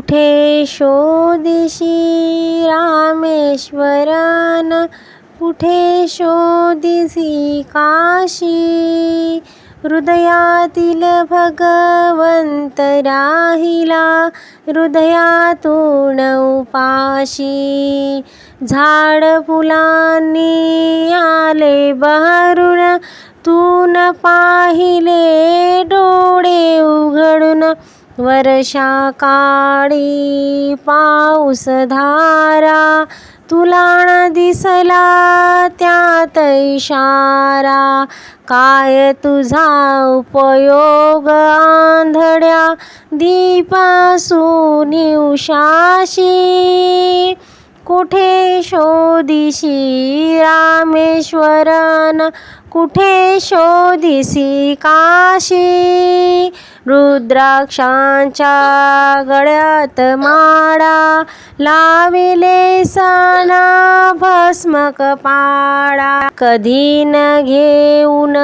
कुठे शोधिशी रामेश्वरन? कुठे शोधिसी काशी? हृदयातील भगवंत राहिला हृदयातून उपाशी. झाड फुलांनी आले बहरून तून पाहिले डोळे उघडून. वर्षा काळी पाऊस धारा तुला न दिसला त्यात इशारा. काय तुझा उपयोग आंधड्या दीपासून उशाशी कुठे शोधिशी रामेश्वरन? कुठे शोधिसी काशी? रुद्राक्षांच्या गळ्यात माळा लाविले साना भस्मक पाडा कधी न घेऊन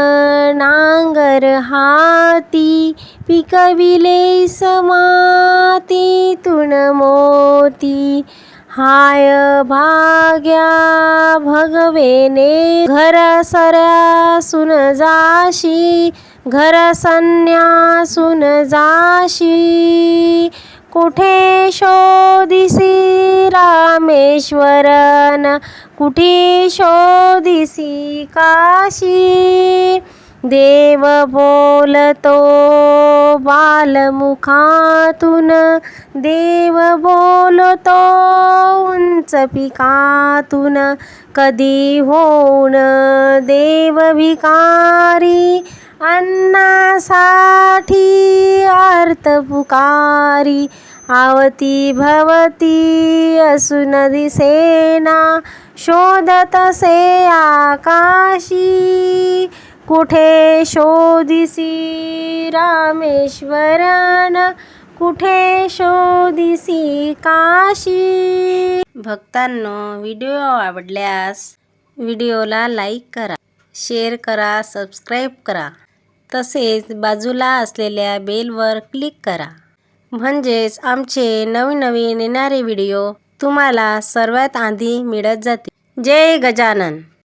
नांगर हाती पिकविले समातीतून मोती. हाय भाग्या भगवेने घर सऱ्यासून जाशी घर संन्यासून जाशी कुठे शोधिसी रामेश्वरन? कुठे शोधिसी काशी? देव बोलतो बालमुखातून देव बोलतो उंच पिकातून. कधी होऊन देव भिकारी अन्नासाठी अर्थ पुकारी आवती भवती असून दिसेना शोधत से आकाशी. कुठे शोधिसी रामेश्वरन कुठे शोधिसी काशी? भक्तांनो व्हिडिओ आवडल्यास व्हिडिओला लाईक करा शेअर करा सबस्क्राईब करा. तसेच बाजूला असलेल्या बेलवर क्लिक करा. म्हणजेच आमचे नवीन नवीन येणारे व्हिडिओ तुम्हाला सर्वात आधी मिळत जातील. जय गजानन.